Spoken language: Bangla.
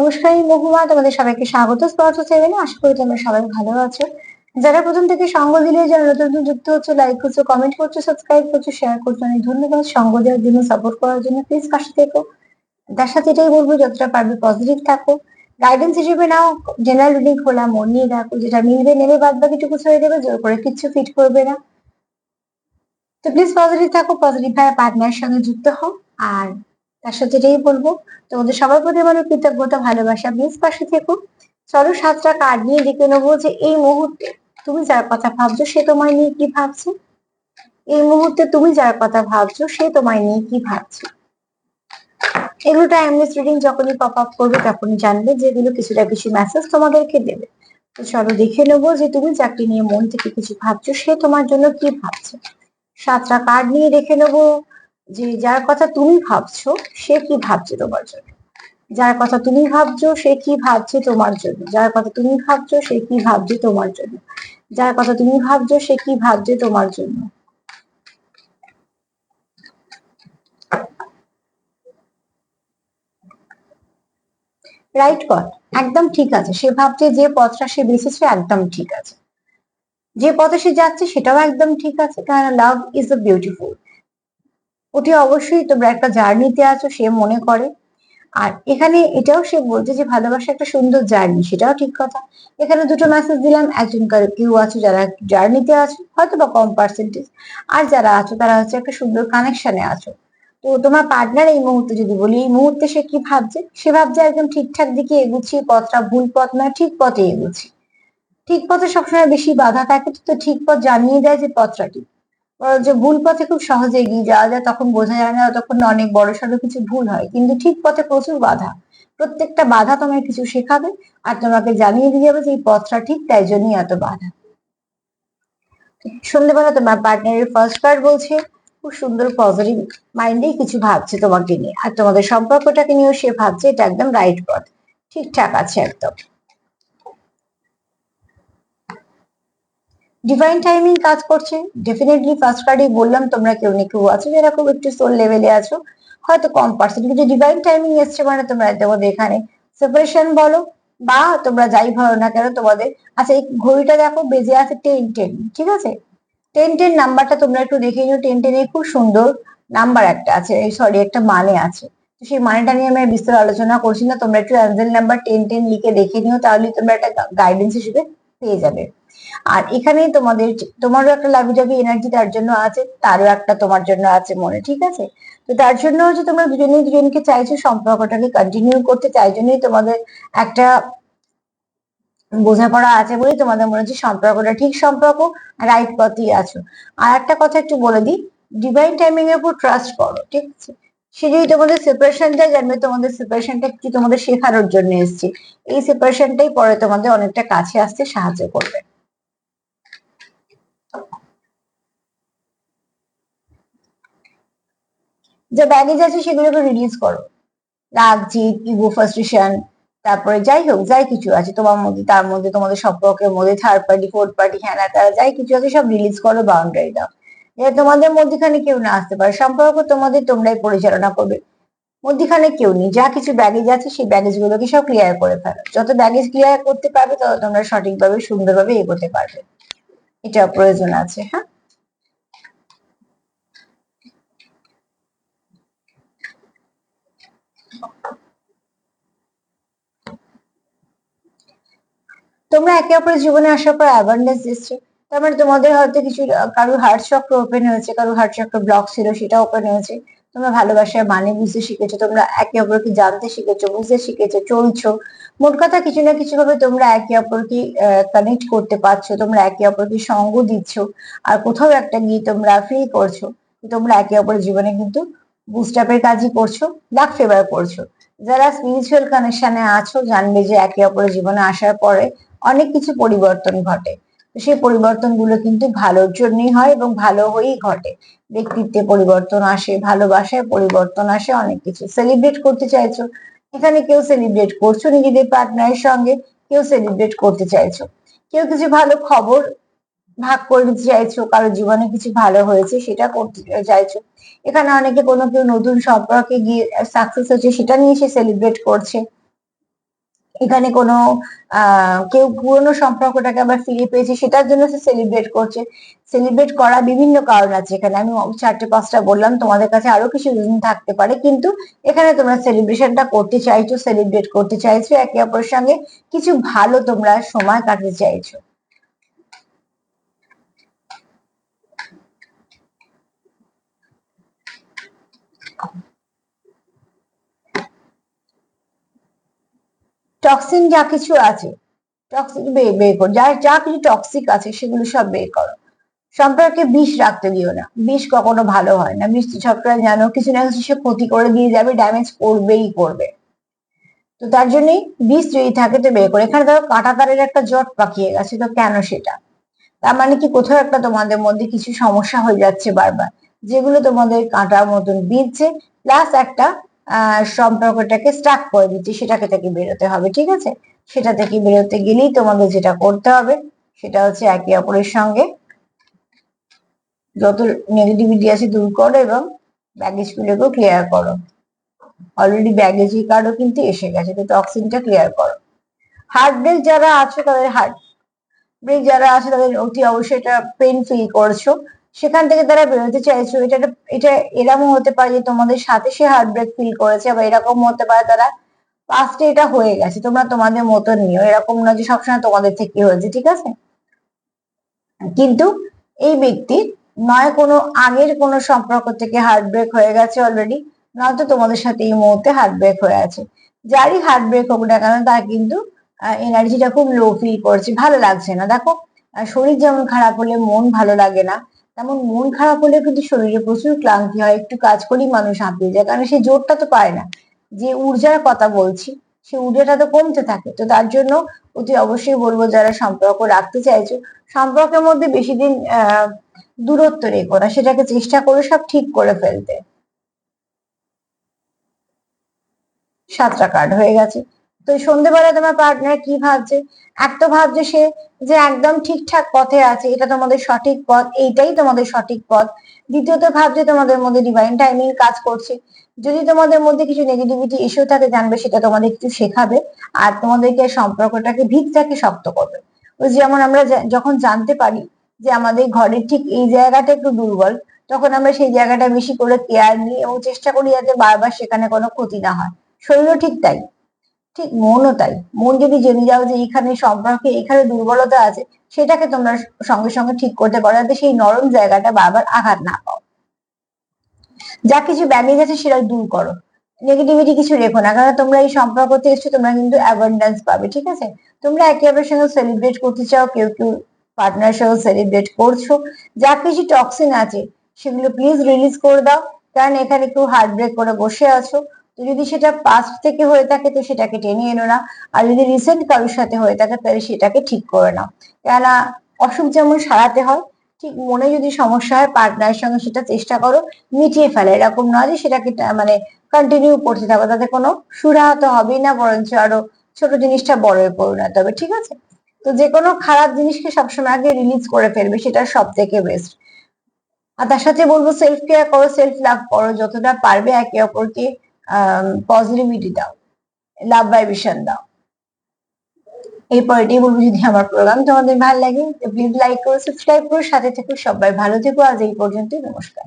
নমস্কার মহুমা তোমাদের সবাইকে স্বাগত। স্পর্শ সেভেনে আশা করি তোমরা সবাই ভালো আছো। যারা প্রথম থেকে সঙ্গ দিলে, যারা নতুন নতুন যুক্ত হচ্ছে লাইক করছ কমেন্ট করছ সাবস্ক্রাইব করছ শেয়ার করছ, অনেক ধন্যবাদ সঙ্গ দেওয়ার জন্য সাপোর্ট করার জন্য। প্লিজ পাশে থেকো। তার সাথে এটাই বলব, যতটা পারবে পজিটিভ থাকো। গাইডেন্স হিসেবে নাও জেনারেল রিডিং খোলা, মন নিয়ে রাখো। যেটা মিলবে, নেবে বাদ বাকিটুকু ছেড়ে দেবে, জোর করে কিচ্ছু ফিট করবে না। তো প্লিজ পজিটিভ থাকো পজিটিভ ভাবে পার্টনারের সঙ্গে যুক্ত হও। আর তার সাথে এটাই বলব, তোমাদের সবার প্রতি আমার কৃতজ্ঞতা, ভালোবাসা। প্লিজ পাশে থেকো। চলো সাতটা কার্ড নিয়ে দেখে নেব যে এই মুহূর্তে তুমি যার কথা ভাবছ সে তোমায় নিয়ে কি ভাবছে? এই মুহূর্তে তুমি যার কথা ভাবছ সে তোমায় নিয়ে কি ভাবছে? এগুলো টাইমলেস রিডিং যখনই পপ আপ করবে তখনই জানবে যে এগুলো কিছুটা কিছু মেসেজ তোমাদেরকে দেবে। তো চলো দেখে নেব যে তুমি চাকরি নিয়ে মন থেকে কিছু ভাবছ সে তোমার জন্য কি ভাবছে। সাতটা কার্ড নিয়ে দেখে নেব। যে যার কথা তুমি ভাবছ, সে কি ভাবছে তোমার জন্য? যার কথা তুমি ভাবছ, সে কি ভাবছে তোমার জন্য? যার কথা তুমি ভাবছ, সে কি ভাবছে তোমার জন্য? যার কথা তুমি ভাবছ, সে কি ভাবছে তোমার জন্য? রাইট পথ, একদম ঠিক আছে। সে ভাবছে যে পথটা সে বেছেছে, একদম ঠিক আছে। যে পথে সে যাচ্ছে, সেটাও একদম ঠিক আছে। কারণ লাভ ইজ আ বিউটিফুল ওটি অবশ্যই তোমরা একটা জার্নিতে আছো, সে মনে করে। আর এখানে এটাও সে বলছে যে ভালোবাসা একটা সুন্দর জার্নি, সেটাও ঠিক কথা। এখানে দুটো মেসেজ দিলাম, একজন কেউ আছো যারা জার্নিতে আছো হয়তো বা কম পার্সেন্টেজ আর যারা আছো, তারা হচ্ছে একটা সুন্দর কানেকশনে আছো। তো তোমার পার্টনার এই মুহূর্তে যদি বলি, এই মুহূর্তে সে কি ভাবছে? সে ভাবছে একদম ঠিকঠাক দিকে এগুচ্ছি, পথটা ভুল পথ নয় ঠিক পথে এগুচ্ছি। ঠিক পথে সবসময় বেশি বাধা থাকে, তো ঠিক পথ জানিয়ে দেয় যে পথটা ঠিক। যে ভুল পথে খুব সহজে এগিয়ে যাওয়া যায়, তখন বোঝা যায় না তখন অনেক বড় সড়ো কিছু ভুল হয়। কিন্তু ঠিক পথে প্রচুর বাধা। প্রত্যেকটা বাধা তোমায় কিছু শেখাবে আর তোমাকে জানিয়ে দিয়ে যাবে যে এই পথটা ঠিক তাই জন্যই এত বাধা। সন্ধ্যেবেলা তোমার পার্টনারের ফার্স্ট কার্ড বলছে, খুব সুন্দর পজিটিভ মাইন্ডেই কিছু ভাবছে তোমাকে নিয়ে। আর তোমাদের সম্পর্কটাকে নিয়েও সে ভাবছে এটা একদম রাইট পথ। ঠিকঠাক আছে একদম। ডিভাইন টাইমিং কাজ করছে। ডেফিনেটলি ফার্স্ট কার্ডে বললাম, তোমরা কেউ না কেউ আছো, যারা খুব একটু সোল লেভেলে আছো, হয়তো কম পার্সেন্ট কিন্তু ডিভাইন টাইমিং এসছে মানে তোমরা তোমাদের এখানে সেপারেশন বলো, বা তোমরা যাই ভালো না কেন তোমাদের আচ্ছা এই ঘড়িটা দেখো, বেজে আছে টেন টেন ঠিক আছে? টেন টেন নাম্বারটা তোমরা একটু দেখে নিও টেন টেনে খুব সুন্দর নাম্বার একটা আছে, এই সরি একটা মানে আছে। তো সেই মানেটা নিয়ে আমি বিস্তার আলোচনা করছি না, তোমরা একটু অ্যাঞ্জেল নাম্বার টেন টেন লিখে দেখে নিও তাহলে তোমরা একটা গাইডেন্স হিসেবে পেয়ে যাবে। আর এখানে তোমাদের তোমারও একটা লাভি টাভি এনার্জি তার জন্য আছে, তারও একটা তোমার জন্য আছে মনে, ঠিক আছে? তো তার জন্য হচ্ছে তোমরা দুজনে দুজনকে চাইছো সম্পর্কটাকে কন্টিনিউ করতে চাই জন্যই তোমাদের একটা বোঝাপড়া আছে বলেই তোমাদের মনে হচ্ছে সম্পর্কটা ঠিক সম্পর্ক রাইট পথেই আছো। আর একটা কথা একটু বলে দিই ডিভাইন টাইমিং এর উপর ট্রাস্ট করো, ঠিক আছে? সে যদি তোমাদের সেপারেশনটা জানবে তোমাদের সেপারেশনটা কি তোমাদের শেখানোর জন্য এসছে। এই সেপারেশনটাই পরে তোমাদের অনেকটা কাছে আসতে সাহায্য করবে। যে ব্যাগেজ আছে সেগুলোকে রিলিজ করো। রাগ জিত ইগো ফার্স্ট্রেশন তারপরে যাই হোক, যাই কিছু আছে, তোমার মধ্যে, তার মধ্যে তোমাদের সম্পর্কের মধ্যে থার্ড পার্টি ফোর্থ পার্টি হ্যাঁ তারা যাই কিছু আছে সব রিলিজ করো বাউন্ডারি দাও। যাতে তোমাদের মধ্যখানে কেউ না আসতে পারে। সম্পর্ক তোমাদের তোমরাই পরিচালনা করবে। মধ্যখানে কেউ নেই। যা কিছু ব্যাগেজ আছে সেই ব্যাগেজ গুলোকে সব ক্লিয়ার করে ফেলো। যত ব্যাগেজ ক্লিয়ার করতে পারবে, তত তোমরা সঠিকভাবে, সুন্দরভাবে এগোতে পারবে। এটা প্রয়োজন আছে হ্যাঁ? তোমরা একে অপরের জীবনে আসার পর অ্যাবান্ডেন্স দিচ্ছে। তার মানে তোমাদের হয়তো কিছু কারোর হার্ট চক্র ওপেন হয়েছে, কারোর হার্ট চক্র ব্লক ছিল সেটা ওপেন হয়েছে। তোমরা ভালোবাসার মানে বুঝতে শিখেছো, তোমরা একে অপরকে জানতে শিখেছো, বুঝতে শিখেছো, চলছো। মোট কথা কিছু না কিছু ভাবে তোমরা একে অপরকে কানেক্ট করতে পারছ, তোমরা একে অপরকে সঙ্গ দিচ্ছ, আর কোথাও একটা গিয়ে তোমরা ফিল করছ, তোমরা একে অপরের জীবনে কিন্তু বুস্ট আপের কাজই করছ লাক ফেভার করছ। যারা স্পিরিচুয়াল কানেকশনে আছো, জানবে যে একে অপরের জীবনে আসার পরে অনেক কিছু পরিবর্তন ঘটে। সেই পরিবর্তনগুলো কিন্তু ভালোর জন্যই হয় এবং ভালো হয়েই ঘটে। ব্যক্তিত্বে পরিবর্তন আসে, ভালোবাসায় পরিবর্তন আসে, অনেক কিছু সেলিব্রেট করতে চাইছো। এখানে কেউ সেলিব্রেট করছ নিজেদের পার্টনারের সঙ্গে, কেউ সেলিব্রেট করতে চাইছো। কেউ কিছু ভালো খবর ভাগ করে দিতে চাইছো কারও জীবনে কিছু ভালো হয়েছে সেটা করতে চাইছো। এখানে অনেকে কোনো কেউ নতুন সম্পর্কে গিয়ে সাকসেস হচ্ছে সেটা নিয়ে সে সেলিব্রেট করছে। এখানে কোনো কেউ পুরনো সম্পর্কটাকে আবার ফিরে পেয়েছে, সেটার জন্য সে সেলিব্রেট করছে। সেলিব্রেট করা বিভিন্ন কারণ আছে এখানে। আমি চারটে পাঁচটা বললাম, তোমাদের কাছে আরও কিছু রিজন থাকতে পারে, কিন্তু এখানে তোমরা সেলিব্রেশনটা করতে চাইছো সেলিব্রেট করতে চাইছো, একে অপরের সঙ্গে কিছু ভালো তোমরা সময় কাটাতে চাইছো। টক্সিন যা কিছু আছে টক্সিক বের করো, যা যা কিছু টক্সিক আছে সেগুলো সব বের করো। সম্পর্কে বিষ রাখতে দিও না। বিষ কখনো ভালো হয় না। বিষ সবটা জানো কিছু না কিছু সে ক্ষতি করে দিয়ে যাবে ড্যামেজ করবেই করবে। তো তার জন্যই বিষ যদি থাকে তো বের করে। এখানে ধরো কাঁটা তারের একটা জট পাকিয়ে গেছে, তো কেন সেটা? তার মানে কি কোথাও একটা তোমাদের মধ্যে কিছু সমস্যা হয়ে যাচ্ছে বারবার, যেগুলো তোমাদের কাঁটার মতন বিঁধছে প্লাস একটা সম্পর্কটাকে স্টাক করে দিচ্ছে, সেটাকে থেকে বেরোতে হবে, ঠিক আছে? সেটা থেকে বেরোতে গেলেই তোমাদের যেটা করতে হবে, সেটা হচ্ছে একে অপরের সঙ্গে যত নেগেটিভিটি আছে দূর করো এবং ব্যাগেজ গুলোকেও ক্লিয়ার করো। অলরেডি ব্যাগেজ কার্ডও কিন্তু এসে গেছে, তো টক্সিনটা ক্লিয়ার করো। হার্ট ব্রেক যারা আছে তাদের হার্ট ব্রেক যারা আছে তাদের অতি অবশ্যই এটা পেন ফিল করছ। সেখান থেকে তারা বেরোতে চাইছো। এটা এটা এরকম হতে পারে যে তোমাদের সাথে সে হার্ট ব্রেক ফিল করেছে বা এরকম হতে পারে তারা পাস্টে এটা হয়ে গেছে, তোমরা তোমাদের মতন নিও। এরকম না যে সবসময় তোমাদের থেকে হয়েছে, ঠিক আছে? কিন্তু এই ব্যক্তির নয়, কোনো আগের কোনো সম্পর্ক থেকে হার্ট ব্রেক হয়ে গেছে অলরেডি নয়তো তোমাদের সাথে এই মুহূর্তে হার্ট ব্রেক হয়ে আছে। যারই হার্ট ব্রেক হোক না কেন, তার কিন্তু এনার্জিটা খুব লো ফিল করছে, ভালো লাগছে না। দেখো শরীর যেমন খারাপ হলে মন ভালো লাগে না তেমন মন খারাপ হলে কিন্তু শরীরে প্রচুর ক্লান্তি হয়, একটু কাজ করেই মানুষ হাঁপিয়ে যায়, কারণ সে জোরটা তো পায় না। যে ঊর্জার কথা বলছি, সে ঊর্জাটা তো কমতে থাকে, তো তার জন্য অতি অবশ্যই বলব যারা সম্পর্ক রাখতে চাইছো, সম্পর্কের মধ্যে বেশি দিন দূরত্ব রেখো না, সেটাকে চেষ্টা করে সব ঠিক করে ফেলতে। সাতটা কার্ড হয়ে গেছে। তো সন্ধ্যেবেলা তোমার পার্টনার কি ভাবছে? এক তো ভাবছে সে যে একদম ঠিকঠাক পথে আছে, এটা তোমাদের সঠিক পথ, এইটাই তোমাদের সঠিক পথ। দ্বিতীয়ত ভাবছে তোমাদের মধ্যে ডিভাইন টাইমিং কাজ করছে। যদি তোমাদের মধ্যে কিছু নেগেটিভিটি ইস্যু থাকে, জানবে সেটা তোমাদের একটু শেখাবে, আর তোমাদেরকে সম্পর্কটাকে, ভিতটাকে শক্ত করবে। ওই যেমন আমরা যখন জানতে পারি যে আমাদের ঘরের ঠিক এই জায়গাটা একটু দুর্বল, তখন আমরা সেই জায়গাটা বেশি করে কেয়ার নিই এবং চেষ্টা করি যাতে বারবার সেখানে কোনো ক্ষতি না হয়। শরীরও ঠিক তাই। ঠিক মনও তাই। মন যদি জেনে যাও যে এখানে সম্পর্কে, এখানে দুর্বলতা আছে, সেটাকে তোমরা সঙ্গে সঙ্গে ঠিক করতে পারো, যাতে সেই নরম জায়গাটা বারবার আঘাত না পাও। যা কিছু ব্যাগেজ আছে সেটা দূর করো। নেগেটিভিটি কিছু রেখো না কারণ তোমরা এই সম্পর্কতে এসছো, তোমরা কিন্তু অ্যাবান্ডেন্স পাবে, ঠিক আছে? তোমরা একে অপরের সঙ্গে সেলিব্রেট করতে চাও, কেউ কেউ পার্টনার সহ সেলিব্রেট করছ, যা কিছু টক্সিন আছে, সেগুলো প্লিজ রিলিজ করে দাও, কারণ এখানে একটু হার্ট ব্রেক করে বসে আছো। যদি সেটা পাস্ট থেকে হয়ে থাকে তো সেটাকে টেনে এনো না। আর যদি রিসেন্ট কারোর সাথে হয়ে থাকে তাহলে সেটাকে ঠিক করে নাও। কেননা অসুখ যেমন সারাতে হয়, ঠিক মনে যদি সমস্যা হয় পার্টনারের সঙ্গে সেটা চেষ্টা করো, মিটিয়ে ফেলে। এরকম নয় যে সেটাকে মানে কন্টিনিউ করতে থাকো। তাতে কোনো সুরাহত হবেই না, বরঞ্চ আরও ছোট জিনিসটা বড় পরিণত হবে, ঠিক আছে? তো যে কোনো খারাপ জিনিসকে সবসময় আগে রিলিজ করে ফেলবে সেটা সব থেকে বেস্ট আর তার সাথে বলব সেলফ কেয়ার করো সেলফ লাভ করো। যতটা পারবে একে অপরকে পজিটিভিটি দাও লাভ ভাইব্রেশন দাও। এরপর এটাই বলব যদি আমার প্রোগ্রাম তোমাদের ভালো লাগে প্লিজ লাইক করো সাবস্ক্রাইব করো, সাথে থেকো, সবাই ভালো থেকো, আজ এই পর্যন্তই, নমস্কার।